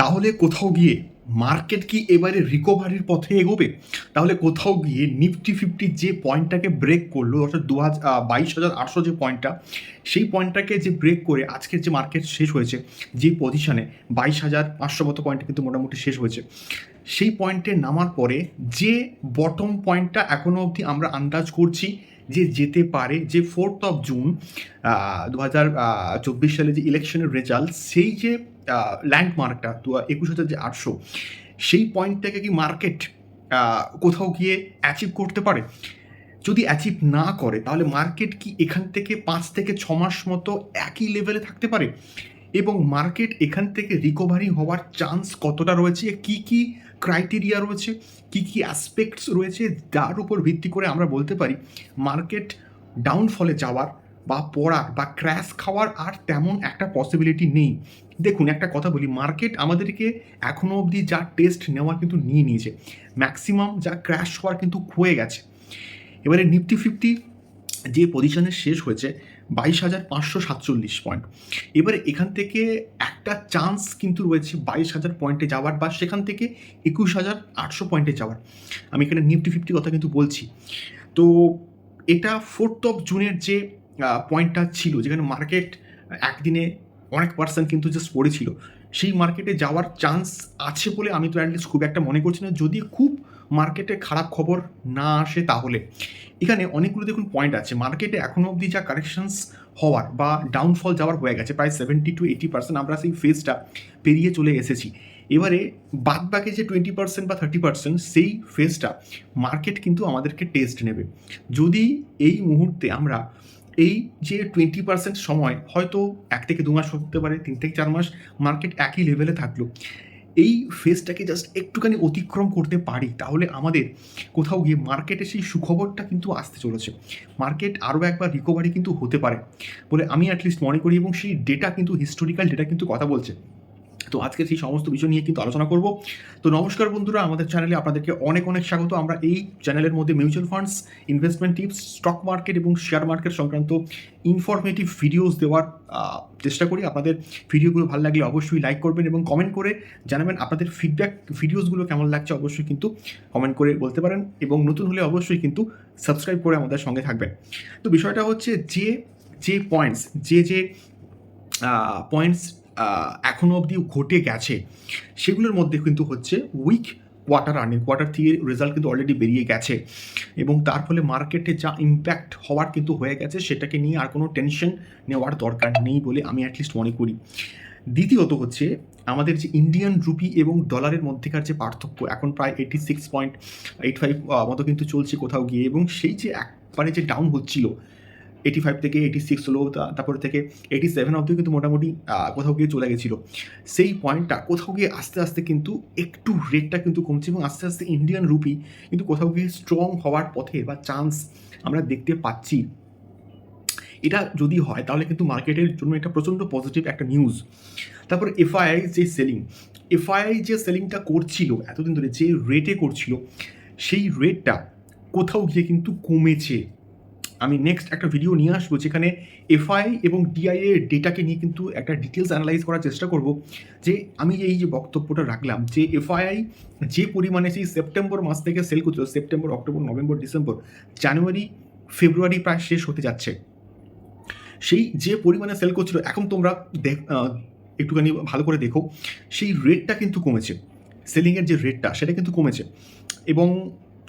তাহলে কোথাও গিয়ে মার্কেট কি এবারে রিকভারির পথে এগোবে? তাহলে কোথাও গিয়ে নিফটি ফিফটি যে পয়েন্টটাকে ব্রেক করল, অর্থাৎ দু হাজার বাইশ হাজার আটশো যে পয়েন্টটা সেই পয়েন্টটাকে যে ব্রেক করে আজকের যে মার্কেট শেষ হয়েছে, যে পজিশানে বাইশ হাজার পাঁচশো মতো পয়েন্ট কিন্তু মোটামুটি শেষ হয়েছে, সেই পয়েন্টে নামার পরে যে বটম পয়েন্টটা এখনও অবধি আমরা আন্দাজ করছি যে যেতে পারে, যে ফোর্থ অফ জুন দু হাজার চব্বিশ সালে যে ইলেকশনের রেজাল্ট সেই যে ল্যান্ডমার্কটা তো একুশ হাজার যে আটশো, সেই পয়েন্টটাকে কি মার্কেট কোথাও গিয়ে অ্যাচিভ করতে পারে? যদি অ্যাচিভ না করে, তাহলে মার্কেট কি এখান থেকে পাঁচ থেকে ছ মাস মতো একই লেভেলে থাকতে পারে? এবং মার্কেট এখান থেকে রিকভারি হওয়ার চান্স কতটা রয়েছে? কি কি ক্রাইটেরিয়া রয়েছে? কি কি অ্যাসপেক্টস রয়েছে? যার উপর ভিত্তি করে আমরা বলতে পারি মার্কেট ডাউনফলে যাওয়ার বা পড়ার বা ক্র্যাশ খাওয়ার আর তেমন একটা পসিবিলিটি নেই। দেখুন, একটা কথা বলি মার্কেট আমাদেরকে এখনও অবধি যা টেস্ট নেওয়ার কিন্তু নিয়ে নিয়েছে ম্যাক্সিমাম যা ক্র্যাশ হওয়ার কিন্তু হয়ে গেছে। এবারে নিফটি ফিফটি যে পজিশনে শেষ হয়েছে, বাইশ হাজার পাঁচশো সাতচল্লিশ পয়েন্ট এবারে এখান থেকে একটা চান্স কিন্তু রয়েছে বাইশ হাজার পয়েন্টে যাওয়ার বা সেখান থেকে একুশ হাজার আটশো পয়েন্টে যাওয়ার। আমি এখানে নিফটি ফিফটি কথা কিন্তু বলছি। তো এটা ফোর্থ অফ জুনের যে পয়েন্টটা ছিল যেখানে মার্কেট একদিনে অনেক পার্সেন্ট কিন্তু জাস্ট পড়েছিল। সেই মার্কেটে যাওয়ার চান্স আছে বলে আমি তো অ্যাটলিস্ট খুব একটা মনে করছি না। যদি খুব মার্কেটে খারাপ খবর না আসে তাহলে। এখানে অনেকগুলো দেখুন পয়েন্ট আছে। মার্কেটে এখনও অবধি যা কারেকশনস হওয়ার বা ডাউনফল যাওয়ার হয়ে গেছে, প্রায় সেভেন্টি টু এইটি পার্সেন্ট আমরা সেই ফেজটা পেরিয়ে চলে এসেছি। এবারে বাদ বাকি যে টোয়েন্টি পার্সেন্ট বা থার্টি পার্সেন্ট সেই ফেজটা মার্কেট কিন্তু আমাদেরকে টেস্ট নেবে। যদি এই মুহূর্তে আমরা এই যে টোয়েন্টি পার্সেন্ট সময় হয়তো এক থেকে দু মাস হতে পারে, তিন থেকে চার মাস মার্কেট একই লেভেলে থাকল। এই ফেজটাকে জাস্ট একটুখানি অতিক্রম করতে পারি, তাহলে আমাদের কোথাও গিয়ে মার্কেটে সেই সুখবরটা কিন্তু আসতে চলেছে। মার্কেট আরও একবার রিকভারি কিন্তু হতে পারে বলে আমি অ্যাটলিস্ট মনে করি এবং সেই ডেটা কিন্তু হিস্টোরিক্যাল ডেটা কিন্তু কথা বলছে। তো আজকে সেই সমস্ত বিষয় নিয়ে কিন্তু আলোচনা করব। তো নমস্কার বন্ধুরা, আমাদের চ্যানেলে আপনাদেরকে অনেক অনেক স্বাগত। আমরা এই চ্যানেলের মধ্যে mutual funds, investment tips, stock market এবং শেয়ার মার্কেট সংক্রান্ত ইনফরমেটিভ ভিডিওস দেওয়ার চেষ্টা করি। আপনাদের ভিডিওগুলো ভালো লাগলে অবশ্যই লাইক করবেন এবং কমেন্ট করে জানাবেন আপনাদের ফিডব্যাক ভিডিওসগুলো কেমন লাগছে অবশ্যই কিন্তু কমেন্ট করে বলতে পারেন এবং নতুন হলে অবশ্যই কিন্তু সাবস্ক্রাইব করে আমাদের সঙ্গে থাকবেন। তো বিষয়টা হচ্ছে যে যে পয়েন্টস যে যে পয়েন্টস এখনও অবধি ঘটে গেছে। সেগুলোর মধ্যে কিন্তু হচ্ছে weak quarter earning quarter three result কিন্তু অলরেডি বেরিয়ে গেছে। এবং তার ফলে মার্কেটে যা ইম্প্যাক্ট হওয়ার কিন্তু হয়ে গেছে, সেটাকে নিয়ে আর কোনো টেনশন নেওয়ার দরকার নেই বলে আমি অ্যাটলিস্ট মনে করি। দ্বিতীয়ত হচ্ছে, আমাদের যে ইন্ডিয়ান রুপি এবং ডলারের মধ্যেকার যে পার্থক্য, এখন প্রায় eighty six point eight five মতো কিন্তু চলছে কোথাও গিয়ে। এবং সেই যে একবারে যে ডাউন হচ্ছিল এইটি ফাইভ থেকে এইটি সিক্স হলো তারপরে থেকে এইটি সেভেন অবধি কিন্তু মোটামুটি কোথাও গিয়ে চলে গেছিল। সেই পয়েন্টটা কোথাও গিয়ে আস্তে আস্তে কিন্তু একটু রেটটা কিন্তু কমছে এবং আস্তে আস্তে ইন্ডিয়ান রুপি কিন্তু কোথাও গিয়ে স্ট্রং হওয়ার পথে বা চান্স আমরা দেখতে পাচ্ছি। এটা যদি হয়, তাহলে কিন্তু মার্কেটের জন্য এটা প্রচণ্ড পজিটিভ একটা নিউজ তারপর এফআইআই যে সেলিং এফআইআই যে সেলিংটা করছিল, এতদিন ধরে যে রেটে করছিল, সেই রেটটা কোথাও গিয়ে কিন্তু কমেছে। আমি নেক্সট একটা ভিডিও নিয়ে আসব যেখানে এফআই এবং ডিআই এর ডেটাকে নিয়ে কিন্তু একটা ডিটেলস অ্যানালাইজ করার চেষ্টা করব। যে আমি এই যে বক্তব্যটা রাখলাম যে এফআইআই যে পরিমাণে সেই সেপ্টেম্বর মাস থেকে সেল করছিল September October November December January February প্রায় শেষ হতে যাচ্ছে। সেই যে পরিমাণে সেল করছিল, এখন তোমরা দেখ একটুখানি ভালো করে দেখো, সেই রেটটা কিন্তু কমেছে। সেলিংয়ের যে রেটটা সেটা কিন্তু কমেছে। এবং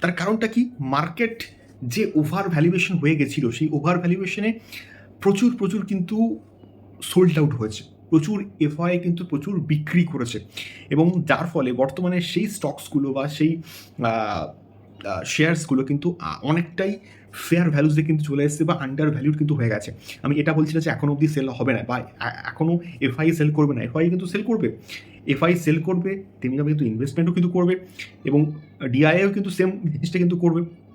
তার কারণটা কি? মার্কেট যে ওভার ভ্যালুয়েশন হয়ে গেছিল, সেই ওভার ভ্যালুয়েশনে প্রচুর প্রচুর কিন্তু সোল্ড আউট হয়েছে। প্রচুর এফআই কিন্তু প্রচুর বিক্রি করেছে। এবং যার ফলে বর্তমানে সেই স্টকসগুলো বা সেই শেয়ার্সগুলো কিন্তু অনেকটাই ফেয়ার ভ্যালুসে কিন্তু চলে এসেছে বা আন্ডার ভ্যালুড কিন্তু হয়ে গেছে। আমি এটা বলছি না যে এখনও অবধি সেল হবে না বা এখনও এফআই সেল করবে না। এফআই কিন্তু সেল করবে। এফআই সেল করবে তেমনিভাবে কিন্তু ইনভেস্টমেন্টও কিন্তু করবে এবং ডিআইও কিন্তু সেম জিনিসটা কিন্তু করবে।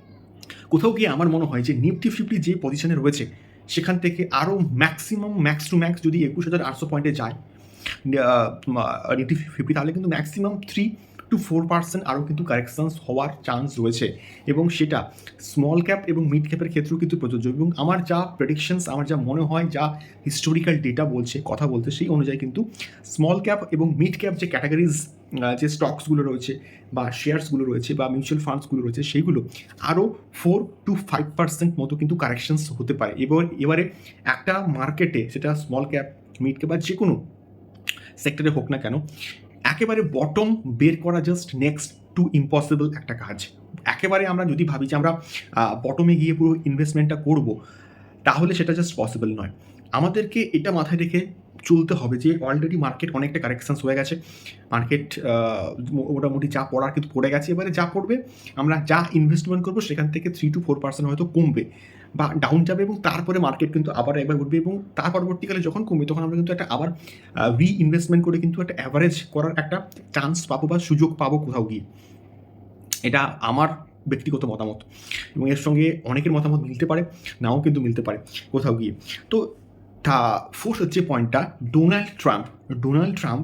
কোথাও গিয়ে আমার মনে হয় যে নিফটি ফিফটি যে পজিশনে রয়েছে, সেখান থেকে আরও ম্যাক্সিমাম ম্যাক্স টু ম্যাক্স যদি একুশ হাজার আটশো পয়েন্টে যায় নিফটি ফিফটি তাহলে কিন্তু maximum three two four percent আরও কিন্তু কারেকশানস হওয়ার চান্স রয়েছে। এবং সেটা স্মল ক্যাপ এবং মিড ক্যাপের ক্ষেত্রেও কিন্তু প্রযোজ্য। এবং আমার যা প্রেডিকশনস আমার যা মনে হয়, যা হিস্টোরিক্যাল ডেটা বলছে, কথা বলতে সেই অনুযায়ী কিন্তু স্মল ক্যাপ এবং মিড ক্যাপ যে ক্যাটাগরিজ যে স্টকসগুলো রয়েছে বা শেয়ার্সগুলো রয়েছে বা মিউচুয়াল ফান্ডসগুলো রয়েছে সেইগুলো আরও ফোর টু ফাইভ পার্সেন্ট মতো কিন্তু কারেকশানস হতে পারে। এবার, এবারে একটা মার্কেটে সেটা স্মল ক্যাপ মিড ক্যাপ বা যে কোনো সেক্টরে হোক না কেন একেবারে বটম বের করা জাস্ট নেক্সট টু ইম্পসিবল একটা কাজ। একেবারে আমরা যদি ভাবি যে আমরা বটমে গিয়ে পুরো ইনভেস্টমেন্টটা করব, তাহলে সেটা জাস্ট পসিবল নয়। আমাদেরকে এটা মাথায় রেখে চলতে হবে যে অলরেডি মার্কেট অনেকটা কারেকশানস হয়ে গেছে। মার্কেট মোটামুটি যা পড়ার কিন্তু পড়ে গেছে। এবারে যা পড়বে, আমরা যা ইনভেস্টমেন্ট করব, সেখান থেকে থ্রি টু ফোর পার্সেন্ট হয়তো কমবে। বা ডাউন যাবে এবং তারপরে মার্কেট কিন্তু আবার একবার উঠবে এবং তার পরবর্তীকালে যখন কমবে, তখন আমরা কিন্তু একটা আবার রি ইনভেস্টমেন্ট করে কিন্তু একটা অ্যাভারেজ করার একটা চান্স পাবো বা সুযোগ পাবো কোথাও গিয়ে। এটা আমার ব্যক্তিগত মতামত এবং এর সঙ্গে অনেকের মতামত মিলতে পারে, নাও কিন্তু মিলতে পারে কোথাও গিয়ে। তো তা ফোর্থ হচ্ছে পয়েন্টটা ডোনাল্ড ট্রাম্প ডোনাল্ড ট্রাম্প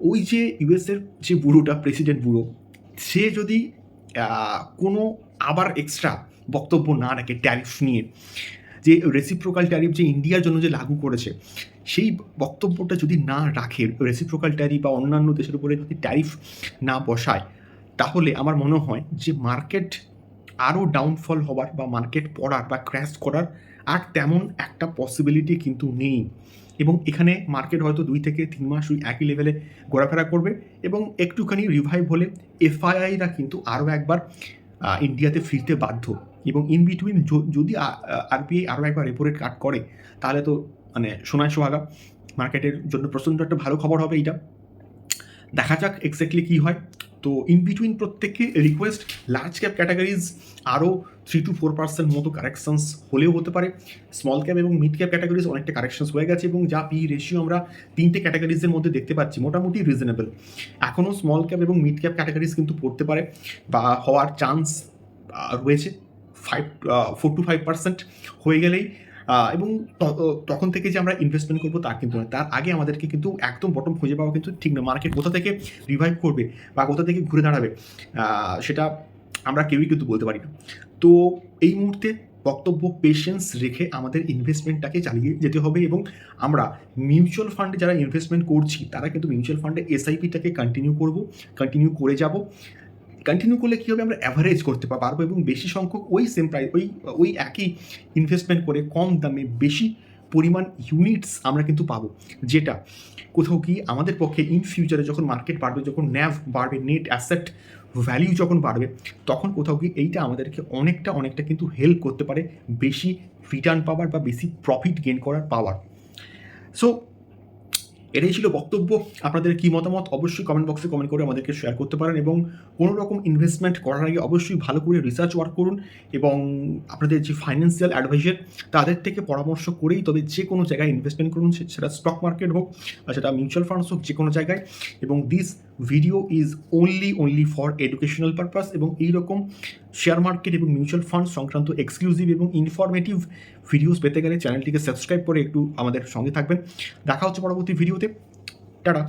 ওই যে ইউএসের যে বুড়োটা প্রেসিডেন্ট বুড়ো সে যদি কোনো আবার এক্সট্রা বক্তব্য না রাখে ট্যারিফ নিয়ে। যে রেসিপ্রোকাল ট্যারিফ যে ইন্ডিয়ার জন্য যে লাগু করেছে, সেই বক্তব্যটা যদি না রাখে রেসিপ্রোকাল ট্যারিফ বা অন্যান্য দেশের উপরে যদি ট্যারিফ না বসায়, তাহলে আমার মনে হয় যে মার্কেট আরও ডাউনফল হওয়ার বা মার্কেট পড়ার বা ক্র্যাশ করার আর তেমন একটা পসিবিলিটি কিন্তু নেই। এবং এখানে মার্কেট হয়তো দুই থেকে তিন মাস ওই একই লেভেলে ঘোরাফেরা করবে এবং একটুখানি রিভাইভ হলে এফআইআইরা কিন্তু আরও একবার ইন্ডিয়াতে ফিরতে বাধ্য। এবং ইন বিটুইন যদি আরবিআই আরও একবার রেপো রেট কাট করে, তাহলে তো মানে সোনায় সোহাগা মার্কেটের জন্য প্রচণ্ড একটা ভালো খবর হবে এইটা। দেখা যাক এক্স্যাক্টলি কী হয়। তো ইন বিটুইন প্রত্যেককে রিকোয়েস্ট লার্জ ক্যাপ ক্যাটাগরিজ আরও থ্রি টু ফোর পার্সেন্ট মতো কারেকশনস হলেও হতে পারে। স্মল ক্যাপ এবং মিড ক্যাপ ক্যাটাগরিজ অনেকটা কারেকশনস হয়ে গেছে এবং যা পি রেশিও আমরা তিনটে ক্যাটাগরিজের মধ্যে দেখতে পাচ্ছি, মোটামুটি রিজনেবল এখনও স্মল ক্যাপ এবং মিড ক্যাপ ক্যাটাগরিজ কিন্তু পড়তে পারে বা হওয়ার চান্স রয়েছে five four two five percent হয়ে গেলেই এবং তখন থেকে যে আমরা ইনভেস্টমেন্ট করব তা কিন্তু নয়। তার আগে আমাদেরকে কিন্তু একদম বটম খুঁজে পাওয়া কিন্তু ঠিক না মার্কেট কোথা থেকে রিভাইভ করবে বা কোথা থেকে ঘুরে দাঁড়াবে সেটা আমরা কেউই কিন্তু বলতে পারি না। তো এই মুহূর্তে বক্তব্য পেশেন্স রেখে আমাদের ইনভেস্টমেন্টটাকে চালিয়ে যেতে হবে এবং আমরা মিউচুয়াল ফান্ডে যারা ইনভেস্টমেন্ট করছি, তারা কিন্তু মিউচুয়াল ফান্ডে এসআইপিটাকে কন্টিনিউ করব কন্টিনিউ করে যাব। কন্টিনিউ করলে কী হবে? আমরা অ্যাভারেজ করতে পারব এবং বেশি সংখ্যক ওই সেম প্রাইস ওই ওই একই ইনভেস্টমেন্ট করে কম দামে বেশি পরিমাণ ইউনিটস আমরা কিন্তু পাবো। যেটা কোথাও কি আমাদের পক্ষে ইন ফিউচারে যখন মার্কেট বাড়বে, যখন ন্যাভ বাড়বে নেট অ্যাসেট ভ্যালিউ যখন বাড়বে, তখন কোথাও গিয়ে এইটা আমাদেরকে অনেকটা অনেকটা কিন্তু হেল্প করতে পারে বেশি রিটার্ন পাওয়ার বা বেশি প্রফিট গেন করার পাওয়ার সো এটাই ছিল বক্তব্য। আপনাদের কি মতামত অবশ্যই কমেন্ট বক্সে কমেন্ট করে আমাদেরকে শেয়ার করতে পারেন এবং কোনো রকম ইনভেস্টমেন্ট করার আগে অবশ্যই ভালো করে রিসার্চ ওয়ার্ক করুন এবং আপনাদের যে ফাইন্যান্সিয়াল অ্যাডভাইজার তাদের থেকে পরামর্শ করেই তবে যে কোনো জায়গায় ইনভেস্টমেন্ট করুন সেটা স্টক মার্কেট হোক বা সেটা মিউচুয়াল ফান্ডস হোক, যে কোনো জায়গায়। এবং this video is only only for educational purpose এবং এইরকম শেয়ার মার্কেট এবং মিউচুয়াল ফান্ড সংক্রান্ত এক্সক্লুসিভ এবং ইনফরমেটিভ ভিডিওস পেতে গেলে চ্যানেলটিকে সাবস্ক্রাইব করে একটু আমাদের সঙ্গে থাকবেন। দেখা হচ্ছে পরবর্তী ভিডিওতে টাটা।